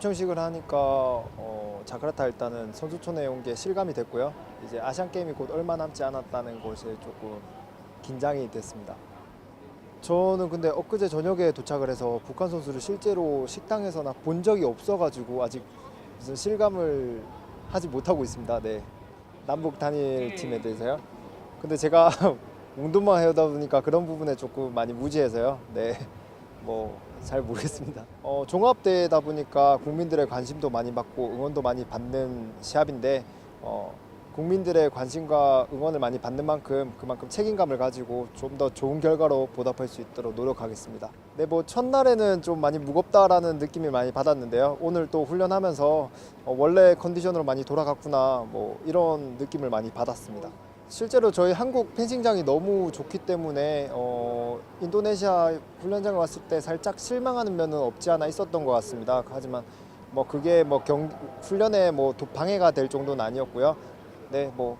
휴식을 하니까 어, 자카르타 일단은 선수촌에 온 게 실감이 됐고요. 이제 아시안 게임이 곧 얼마 남지 않았다는 것에 조금 긴장이 됐습니다. 저는 근데 엊그제 저녁에 도착을 해서 북한 선수를 실제로 식당에서나 본 적이 없어가지고 아직 무슨 실감을 하지 못하고 있습니다. 네. 남북 단일 팀에 대해서요. 근데 제가 운동만 해오다 보니까 그런 부분에 조금 많이 무지해서요. 네. 뭐 잘 모르겠습니다. 어, 종합대회다 보니까 국민들의 관심도 많이 받고 응원도 많이 받는 시합인데 어, 국민들의 관심과 응원을 많이 받는 만큼 그만큼 책임감을 가지고 좀 더 좋은 결과로 보답할 수 있도록 노력하겠습니다. 네, 뭐 첫날에는 좀 많이 무겁다라는 느낌이 많이 받았는데요. 오늘 또 훈련하면서 어, 원래 컨디션으로 많이 돌아갔구나 뭐 이런 느낌을 많이 받았습니다. 실제로 저희 한국 펜싱장이 너무 좋기 때문에 어, 인도네시아 훈련장을 왔을 때 살짝 실망하는 면은 없지 않아 있었던 것 같습니다. 하지만 뭐 그게 뭐 경, 훈련에 뭐 도- 방해가 될 정도는 아니었고요. 네, 뭐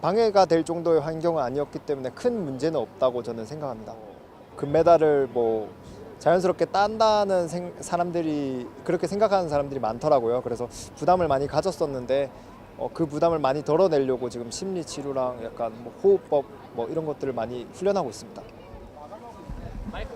방해가 될 정도의 환경은 아니었기 때문에 큰 문제는 없다고 저는 생각합니다. 금메달을 뭐 자연스럽게 딴다는 생- 사람들이 그렇게 생각하는 사람들이 많더라고요. 그래서 부담을 많이 가졌었는데 어, 그 부담을 많이 덜어내려고 지금 심리 치료랑 약간 뭐 호흡법 뭐 이런 것들을 많이 훈련하고 있습니다. 마이크